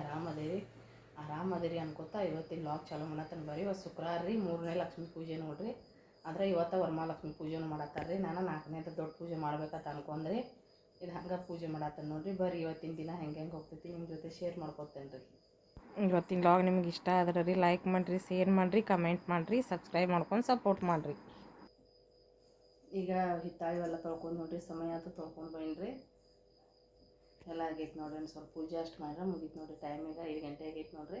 ಆರಾಮದೇರಿ ಆರಾಮದೇರಿ ಅನ್ಕೋತಾ ಇವತ್ತಿನ ಲಾಗ್ ಚಾಲೂ ಮಾಡತ್ತನ ಬರೀ ಇವತ್ತು ಶುಕ್ರವಾರ ರೀ ಮೂರನೇ ಲಕ್ಷ್ಮೀ ಪೂಜೆ ನೋಡ್ರಿ. ಆದರೆ ಇವತ್ತು ವರಮಹಾಲಕ್ಷ್ಮಿ ಪೂಜೆನೂ ಮಾಡತ್ತಾರ ರೀ ನಾನು ನಾಲ್ಕನೇದು ದೊಡ್ಡ ಪೂಜೆ ಮಾಡ್ಬೇಕಂತ ಅನ್ಕೊಂಡ್ರಿ. ಇದು ಹಂಗೆ ಪೂಜೆ ಮಾಡತ್ತ ನೋಡ್ರಿ. ಬರ್ರಿ ಇವತ್ತಿನ ದಿನ ಹೆಂಗೆ ಹೆಂಗೆ ಹೋಗ್ತೈತಿ ನಿಮ್ಮ ಜೊತೆ ಶೇರ್ ಮಾಡ್ಕೊತೇನೆ ರೀ. ಇವತ್ತಿನ ಲಾಗ್ ನಿಮ್ಗೆ ಇಷ್ಟ ಆದ್ರೆ ರೀ ಲೈಕ್ ಮಾಡಿರಿ ಶೇರ್ ಮಾಡಿರಿ ಕಮೆಂಟ್ ಮಾಡಿರಿ ಸಬ್ಸ್ಕ್ರೈಬ್ ಮಾಡ್ಕೊಂಡು ಸಪೋರ್ಟ್ ಮಾಡಿರಿ. ಈಗ ಹಿತ್ತಾಳಿ ಎಲ್ಲ ತೊಳ್ಕೊಂಡು ನೋಡ್ರಿ ಸಮಯ ಆಯ್ತು ತೊಳ್ಕೊಂಡು ಬನ್ರಿ. ಎಲ್ಲ ಆಗೈತೆ ನೋಡ್ರಿ ಸ್ವಲ್ಪ ಪೂಜೆ ಅಷ್ಟು ಮಾಡ್ರೆ ಮುಗೀತು ನೋಡ್ರಿ ಟೈಮ್ ಈಗ ಐದು ಗಂಟೆ ಆಗೈತೆ ನೋಡ್ರಿ.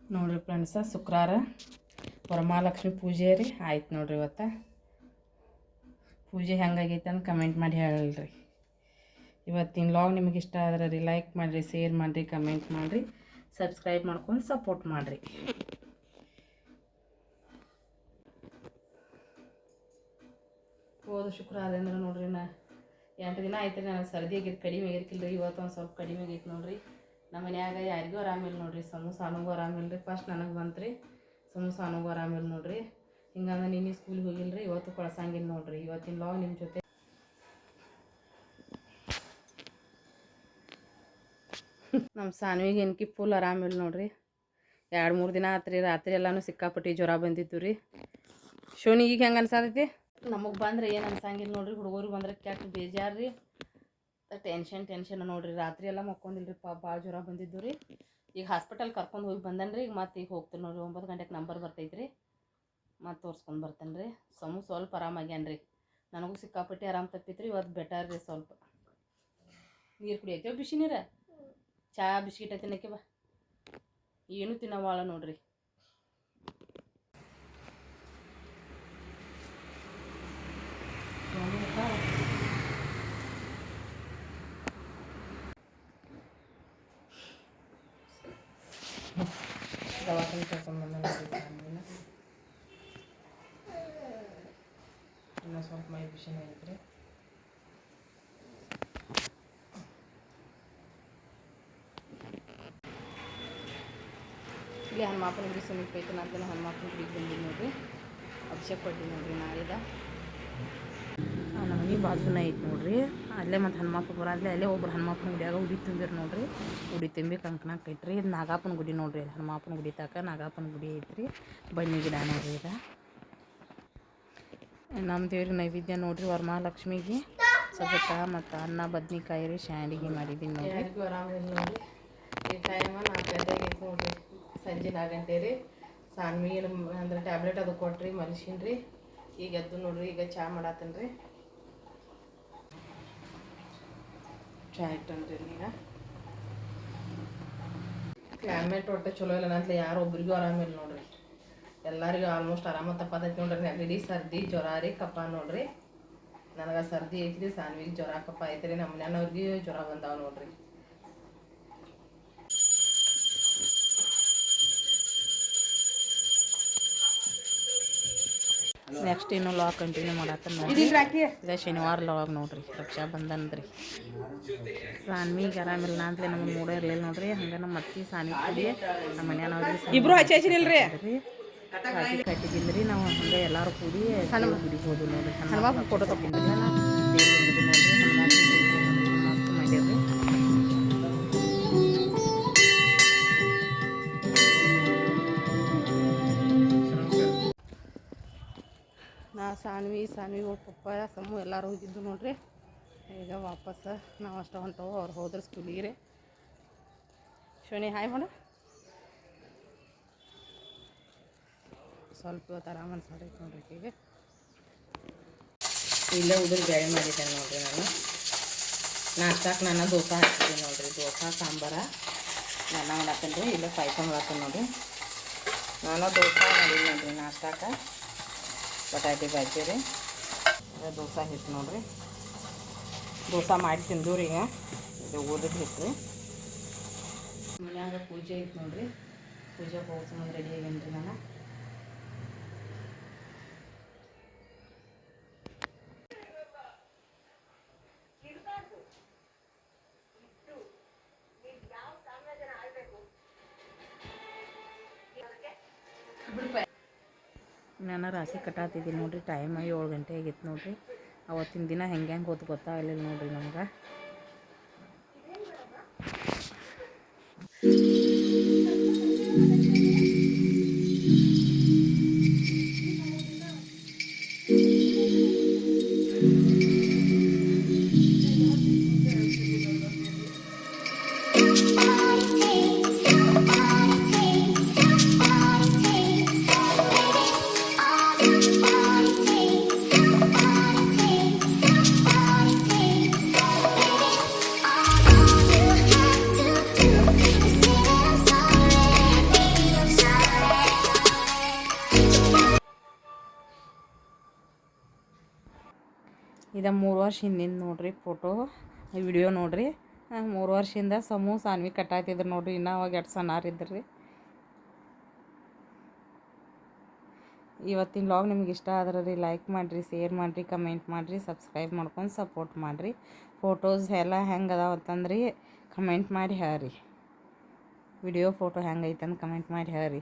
ನೋಡ್ರಿ ಫ್ರೆಂಡ್ಸ ಶುಕ್ರವಾರ ವರಮಹಾಲಕ್ಷ್ಮಿ ಪೂಜೆ ರೀ, ಆಯ್ತು ನೋಡ್ರಿ ಇವತ್ತು. ಪೂಜೆ ಹೆಂಗಾಗೈತೆ ಅಂತ ಕಮೆಂಟ್ ಮಾಡಿ ಹೇಳ್ರಿ ಇವತ್ತಿನ ಲಾಗ್ ನಿಮಗೆ ಇಷ್ಟ ಆದ್ರೆ ರೀ ಲೈಕ್ ಮಾಡಿರಿ ಶೇರ್ ಮಾಡಿರಿ ಕಮೆಂಟ್ ಮಾಡಿರಿ ಸಬ್ಸ್ಕ್ರೈಬ್ ಮಾಡ್ಕೊಂಡು ಸಪೋರ್ಟ್ ಮಾಡಿರಿ. ಹೋದ ಶುಕ್ರವಾರ ಅಂದ್ರೆ ನೋಡ್ರಿ ನಾ ಎಂಟು ದಿನ ಆಯ್ತು ರೀ ನಾನು ಸರ್ದಿ ಆಗೈತೆ ಕಡಿಮೆ ಆಗಿರ್ತಿಲ್ಲ ರೀ ಇವತ್ತು ಒಂದು ಸ್ವಲ್ಪ ಕಡಿಮೆ ಆಗೈತೆ ನೋಡ್ರಿ. ನಮ್ಮ ಮನ್ಯಾಗ ಯಾರಿಗೂ ಆರಾಮಿಲ್ಲ ನೋಡ್ರಿ ಸಮೂಸ ಅನುಗೂ ಆರಾಮಿಲ್ಲ ರೀ ಫಸ್ಟ್ ನನಗೆ ಬಂತು ರೀ ಸಮೂಸ ಅನುಗೂ ಆರಾಮಿಲ್ಲ ನೋಡ್ರಿ. ಹಿಂಗಂದ್ರೆ ನಿನ್ನೆ ಸ್ಕೂಲಿಗೆ ಹೋಗಿಲ್ಲ ರೀ ಇವತ್ತು ಕಳ್ಸಂಗಿಲ್ಲ ನೋಡ್ರಿ. ಇವತ್ತಿನ ಲಾಗ್ ನಿಮ್ಮ ಜೊತೆ. ನಮ್ಮ ಸಾನ್ವಿಗೆ ಏನಕಿ ಫುಲ್ ಆರಾಮಿಲ್ಲ ನೋಡ್ರಿ. ಎರಡು ಮೂರು ದಿನ ಆತ್ರಿ ರಾತ್ರಿ ಎಲ್ಲಾನು ಸಿಕ್ಕಾಪಟ್ಟಿ ಜ್ವರ ಬಂದಿತ್ತು ರೀ. ಶೋನಿಗೆ ಈಗ ಹೆಂಗೆ ಅನ್ಸಾತೈತಿ? ನಮಗೆ ಬಂದ್ರೆ ಏನು ಅನ್ಸಂಗಿಲ್ಲ ನೋಡ್ರಿ ಹುಡುಗರಿಗೆ ಬಂದ್ರೆ ಕೆಟ್ಟ ಬೇಜಾರು ರೀ. ಟೆನ್ಷನ್ ಟೆನ್ಷನ್ ನೋಡ್ರಿ. ರಾತ್ರಿ ಎಲ್ಲ ಮಕ್ಕೊಂದಿಲ್ಲ ರೀ ಪಾ ಭಾಳ ಜ್ವರ ಬಂದಿದ್ದು ರೀ. ಈಗ ಹಾಸ್ಪಿಟಲ್ ಕರ್ಕೊಂಡು ಹೋಗಿ ಬಂದನ್ರಿ ಈಗ ಮತ್ತೆ ಈಗ ಹೋಗ್ತೀನಿ ನೋಡ್ರಿ. ಒಂಬತ್ತು ಗಂಟೆಗೆ ನಂಬರ್ ಬರ್ತೈತೆ ರೀ ಮತ್ತೆ ತೋರ್ಸ್ಕೊಂಡು ಬರ್ತೇನೆ ರೀ ಸಮು ಸ್ವಲ್ಪ ಆರಾಮಾಗ್ಯಾನ ರೀ ನನಗೂ ಸಿಕ್ಕಾಪಟ್ಟಿ ಆರಾಮ್ ತಪ್ಪಿತ್ತು ರೀ ಇವತ್ತು ಬೆಟರ್ ರೀ ಸ್ವಲ್ಪ. ನೀರು ಕುಡಿಯೋಕೆ ಬಿಸಿ ನೀರ? ಚಾ, ಬಿಸ್ಕಿಟ ತಿನ್ನಕ್ಕೆ ಬಾ. ಏನು ತಿನ್ನವಾಳ ನೋಡ್ರಿ. ದವಾಖಾನೆ ಸ್ವಲ್ಪ ಮೈ ಬಿಸಿನೇ ಐತ್ರಿ ಇಲ್ಲಿ ಹನುಮಪ್ಪನ ಗುಡಿ ಸಮೀಪ ಐತೆ ನಾನು ಅದನ್ನು ಹನುಮಪ್ಪನ ಗುಡಿಗೆ ಬಂದೀನಿ ನೋಡ್ರಿ ಅಭಿಷೇಕ್ ಕೊಟ್ಟಿನಿ ನೋಡ್ರಿ ನಾಳಿದ ನಮ್ಮ ಮನೆ ಬಾಜುನ ಐತೆ ನೋಡ್ರಿ ಅಲ್ಲೇ ಮತ್ತು ಹನುಮಪ್ಪ ಬರ ಅಲ್ಲೇ ಅಲ್ಲೇ ಒಬ್ರು ಹನುಮಪ್ಪನ ಗುಡಿಯಾಗ ಉಡಿ ತುಂಬಿರು ನೋಡ್ರಿ ಉಡಿ ತುಂಬಿ ಕಂಕಣಕ್ಕೆ ಐತ್ರಿ ಇದು ನಾಗಪ್ಪನ ಗುಡಿ ನೋಡ್ರಿ ಇದು ಹನುಮಪ್ಪನ ಗುಡಿ ತಕ ನಾಗಪ್ಪನ ಗುಡಿ ಐತ್ರಿ ಬನ್ನಿ ಗಿಡ ನೋಡ್ರಿ ಇದು ನಮ್ಮ ದೇವ್ರಿಗೆ ನೈವೇದ್ಯ ನೋಡ್ರಿ ವರಮಹಾಲಕ್ಷ್ಮಿಗೆ. ಸಜಕ ಮತ್ತು ಅನ್ನ, ಬದ್ನಿಕಾಯಿ ರೀ, ಶಾಂಡಿಗೆ ಮಾಡಿದ್ದೀನಿ ನೋಡ್ರಿ. ನೋಡ್ರಿ. ಈ ನಾಲ್ಕು ಸಂಜೆ ನಾಲ್ಕು ಗಂಟೆ ರೀ. ಸಾನ್ವಿ ಅಂದ್ರೆ ಟ್ಯಾಬ್ಲೆಟ್ ಅದು ಕೊಟ್ರಿ, ಮಲ್ಸಿನ್ ರೀ. ಈಗ ಎದ್ದು ನೋಡ್ರಿ, ಈಗ ಚಾ ಮಾಡತ್ತೇನೆ ರೀ. ಚಾ ಇಟ್ಟನ್ರಿ ಈಗ. ಕ್ಲೈಮೇಟ್ ಒಟ್ಟು ಚಲೋ ಇಲ್ಲ ನಂತಲೇ ಯಾರು ಒಬ್ರಿಗೂ ಆರಾಮಿಲ್ಲ ನೋಡ್ರಿ. ಎಲ್ಲರಿಗೂ ಆಲ್ಮೋಸ್ಟ್ ಆರಾಮ ತಪ್ಪತೈತಿ ನೋಡ್ರಿ. ನೆಗಡಿ ಸರ್ದಿ ಜ್ವರ ರೀ ಕಪ್ಪ ನೋಡ್ರಿ. ನನಗೆ ಸರ್ದಿ ಐತ್ರಿ ಸಾನ್ವಿಗೆ ಜ್ವರ ಕಪ್ಪ ಐತ್ರಿ. ನಮ್ಮ ಮನೆಯವ್ರಿಗೆ ಜ್ವರ ಬಂದಾವ ನೋಡ್ರಿ. ನೆಕ್ಸ್ಟ್ ಇನ್ನು ಲಾಗ್ ಕಂಟಿನ್ಯೂ ಮಾಡತ್ತ ನೋಡ್ರಿ. ಇದೇ ಶನಿವಾರ ಲಾಗ್ ನೋಡ್ರಿ. ರಕ್ಷಾ ಬಂಧನ್ ರೀ ಸಾನ್ವಿಗೆ ಆರಾಮಿಲ್ಲ ಅಂತಲೇ ನಮ್ಮ ಮೂಡ ಇರ್ಲಿಲ್ಲ ನೋಡ್ರಿ. ಹಂಗೆ ನಮ್ಮ ಅತ್ತಿ ಸಾನ್ವಿ ನಮ್ಮ ಮನ್ಯಾನವ್ರಿಗೆ ಇಬ್ರು ಹಚ್ಚಿಲ್ರಿ ಕಟ್ಟಿದ್ದೀನಿ ರೀ ನಾವು ಹಂಗೆ ಎಲ್ಲರೂ ಕೂಡಿ ಗುಡಿಗೆ ಹೋದ್ವಿ ನೋಡ್ರಿ. ಹನುಮಪ್ಪ ಫೋಟೋ ನೋಡ್ರಿ ಮಸ್ತ್ ನಾ ಸಾನ್ವಿ ಸಾನ್ವಿ ಅವ್ರ ಪಪ್ಪ ಸಮ್ಮು ಎಲ್ಲರೂ ಹೋಗಿದ್ದು ನೋಡ್ರಿ. ಈಗ ವಾಪಸ್ ನಾವು ಅಷ್ಟ ಹೊಂಟವು ಅವ್ರು ಹೋದ್ರೆ ಸ್ಕೂಲಿಗೆ ರೀ. ಶೋನಿ ಹಾಯ್ ಮಾಡ ಸ್ವಲ್ಪ ಆರಾಮ ಅನ್ಸಾಡೈತೆ ನೋಡ್ರಿ ಈಗ ಇಲ್ಲೇ ಉದುರು ಬೇಳೆ ಮಾಡಿದ್ದೇನೆ ನೋಡ್ರಿ ನಾನು. ನಾಷ್ಟಕ್ಕೆ ನಾನು ದೋಸೆ ಹಾಕ್ತೀನಿ ನೋಡ್ರಿ. ದೋಸೆ, ಸಾಂಬಾರ ನಾನು ಮಾಡತ್ತೀನಿ ರೀ. ಇಲ್ಲೇ ಪಾಯಸ ಮಾಡತ್ತೀನಿ ನೋಡ್ರಿ. ನಾನು ದೋಸೆ ಮಾಡಿದ್ದೀನಿ ನೋಡ್ರಿ ನಾಷ್ಟಕ್ಕೆ. ಬಟಾಟಿ ಬಜ್ಜಿ ರೀ. ದೋಸೆ ಹಿಟ್ಟು ನೋಡ್ರಿ. ದೋಸೆ ಮಾಡಿ ತಿಂದೂರಿ ಈಗ. ಇದು ಓದದ ಹಿಟ್ಟು ರೀ. ಮನ್ಯಾಗ ಪೂಜೆ ಐತೆ ನೋಡ್ರಿ. ಪೂಜೆ ಹೋಗೋ ಸಂಬಂಧ ರೆಡಿ ಆಗೇನಿ ರೀ ನಾನು ನಾನು ರಾಖಿ ಕಟ್ಟಾತಿದ್ದೀನಿ ನೋಡಿರಿ ಟೈಮ್ ಏಳು ಗಂಟೆ ಆಗಿತ್ತು ನೋಡಿರಿ. ಅವತ್ತಿನ ದಿನ ಹೆಂಗೆ ಹೆಂಗೆ ಗೊತ್ತು ಗೊತ್ತಾಗಲಿಲ್ಲ ನೋಡಿರಿ ನಮ್ಗೆ. ಇದು ಮೂರು ವರ್ಷ ಹಿಂದಿನ ನೋಡ್ರಿ ಫೋಟೋ ವಿಡಿಯೋ ನೋಡ್ರಿ. ಮೂರು ವರ್ಷದಿಂದ ಸಮೂ ಸಾನ್ವಿ ಕಟ್ಟಾತಿದ್ರು ನೋಡ್ರಿ, ಇನ್ನೂ ಅವಾಗ ಎರಡು ಸಣ್ಣಾರಿದ್ರು ರೀ ಇವತ್ತಿನ ಲಾಗ್ ನಿಮ್ಗೆ ಇಷ್ಟ ಆದ್ರೆ ರೀ ಲೈಕ್ ಮಾಡಿರಿ ಶೇರ್ ಮಾಡಿರಿ ಕಮೆಂಟ್ ಮಾಡಿರಿ ಸಬ್ಸ್ಕ್ರೈಬ್ ಮಾಡ್ಕೊಂಡು ಸಪೋರ್ಟ್ ಮಾಡಿರಿ. ಫೋಟೋಸ್ ಎಲ್ಲ ಹೆಂಗೆ ಅದಾವ ಅಂತಂದ್ರಿ ಕಮೆಂಟ್ ಮಾಡಿ ಹೇಳ್ರಿ. ವಿಡಿಯೋ ಫೋಟೋ ಹೆಂಗೈತೆ ಅಂತ ಕಮೆಂಟ್ ಮಾಡಿ ಹೇಳ್ರಿ.